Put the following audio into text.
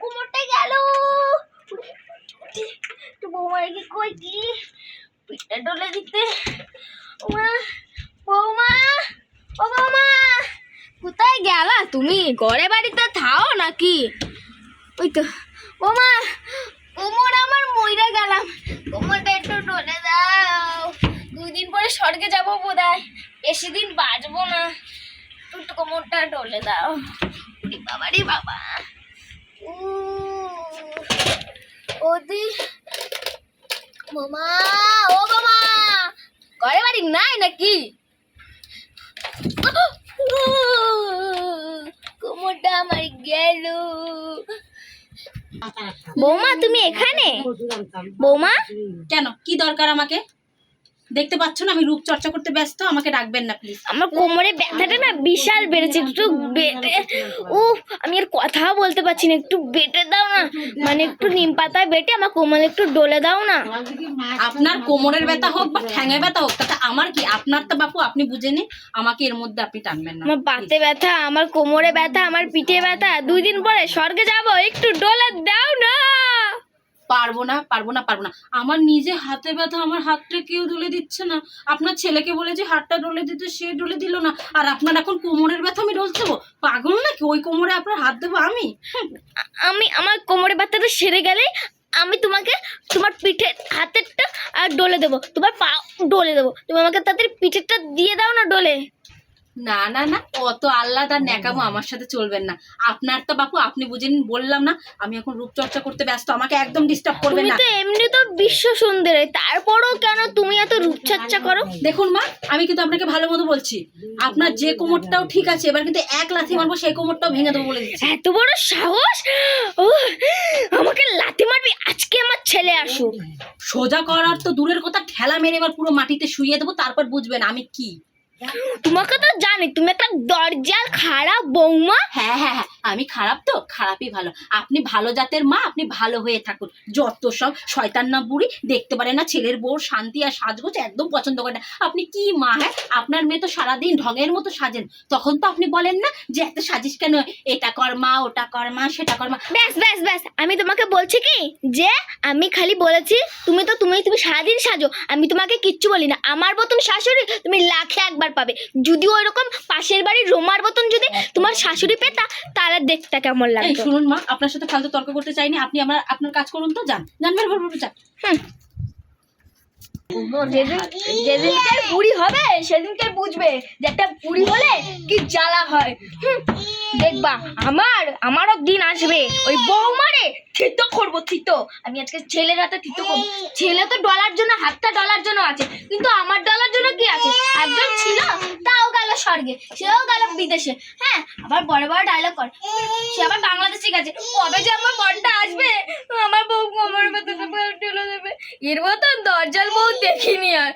কোমরটা গেল। তো বৌমার কি কই কি? পিঠটা ডলে দিতে। ওমা, বৌমা, ও বৌমা, কোথায় গেলা তুমি? ঘরে বাড়িতে থাও নাকি? ওই তো, বৌমা, কোমর আমার মইরা গেলাম। কোমরটা একটু ডলে দাও। দুই দিন পরে স্বর্গে যাব বোধ হয় বেশি দিন বাঁচবো না। একটু কোমরটা ডলে দাও। বাবা রে বাবা। ওদি মামা, ও মামা, ঘরে বাড়ি নাই নাকি? কোমরটা আমার গেল। বৌমা, তুমি এখানে? বৌমা? কেন? কি দরকার আমাকে? দেখতে পাচ্ছ না আমি রূপ চর্চা করতে ব্যস্ত আমাকে ডাকবেন না প্লিজ আমার কোমরে ব্যথাটা না বিশাল বেড়েছে একটু বেটে উফ আমি আর কথা বলতে পারছি না একটু বেটে দাও না মানে একটু নিম পাতায় বেটে আমার কোমরে একটু ডলে দাও না। আপনার কোমরের ব্যথা হোক বা ঠ্যাঙে ব্যথা হোক তাতে আমার কি আপনার তো বাপু আপনি বুঝে নিন আমাকে এর মধ্যে আপনি টানবেন না। আমার বাতে ব্যথা আমার কোমরে ব্যথা আমার পিঠে ব্যথা দুই দিন পরে স্বর্গে যাব একটু ডলে পারব না পারব না পারব না। আমার নিজে হাতে ব্যথা, আমার হাতটা কেউ ডলে দিচ্ছে না। আপনার ছেলেকে বলে যে হাতটা ডলে দিতে, সে ডলে দিল না। আর আপনার এখন কোমরের ব্যথা আমি ডলতে পাগল নাকি? ওই কোমরে আপনার হাত দেবো আমি? আমি, আমার কোমরে ব্যথাটা সেরে গেলে আমি তোমাকে তোমার পিঠে হাতেরটা আর ডলে দেবো। তোমার পা ডলে দেবো। তুমি আমাকে তাদের পিঠেরটা দিয়ে দাও না ডলে? না না না অত আল্লাহ আর ন্যাকামো আমার সাথে চলবেন না। আপনার তো বাপু আপনি বুঝে নিন বললাম না আমি এখন রূপচর্চা করতে ব্যস্ত আমাকে একদম ডিস্টার্ব করবেন তুমি না। তো এমনি তো বিশ্ব সুন্দরী তারপরও কেন তুমি এত রূপচর্চা করো? দেখুন মা আমি কিন্তু আপনাকে ভালো মতো বলছি আপনার যে কোমরটাও ঠিক আছে এবার কিন্তু এক লাথি মারবো সেই কোমরটাও ভেঙে দেবো বলে দিচ্ছি। এত বড় সাহস? ও আমাকে লাথি মারবি আজকে আমার ছেলে আসুক। সোজা করার তো দূরের কথা ঠেলা মেরে এবার পুরো মাটিতে শুইয়ে দেবো তারপর বুঝবেন আমি কি। তোমাকে তো জানি তুমি একটা দরজাল খারাপ বৌমা। হ্যাঁ হ্যাঁ হ্যাঁ আমি খারাপ তো খারাপই ভালো। আপনি ভালো জাতের মা আপনি ভালো হয়ে থাকুন। যত সব শয়তান না বুড়ি দেখতে পারে না ছেলের বউ শান্তি আর সাজগোজ একদম পছন্দ করে না। আপনি কি মা হ্যাঁ? আপনার মেয়ে তো সারাদিন ঢঙের মতো সাজেন। তখন তো আপনি বলেন না যে এত সাজিস কেন? এটা কর মা ওটা কর মা সেটা কর মা। ব্যাস ব্যাস ব্যাস আমি তোমাকে বলছি কি? যে আমি খালি বলেছি তুমি তো তুমি তুমি সারাদিন সাজো। আমি তোমাকে কিচ্ছু বলি না। আমার মতন শাশুড়ি তুমি লাখে একবার পাবে। যদিও ওইরকম পাশের বাড়ির রোমার মতন যদি তোমার শাশুড়ি পেতা তাহলে দেখতে কেমন লাগে শুনুন মা আপনার সাথে ফালতু তর্ক করতে চাইনি আপনি আমার আপনার কাজ করুন তো যান। যান বের যান যান যেদিন যেদিনকে বুড়ি হবে, সেদিনকে বুঝবে যে একটা বুড়ি হলে কি জ্বালা হয়। দেখবা, আমার, আমারও দিন আসবে। ওই করব আমি আজকে ছেলের হাতে করব। ছেলে তো ডলার জন্য, হাতটা ডলার জন্য আছে। কিন্তু আমার ডলার জন্য কি আছে? একজন ছিল, তাও গেল স্বর্গে। সেও গেল বিদেশে। হ্যাঁ আবার বড় বড় ডায়লগ কর। সে আবার বাংলাদেশে গেছে। কবে যে আমার বরটা আসবে, আমার এর মতন দরজাল বউ দেখিনি আর।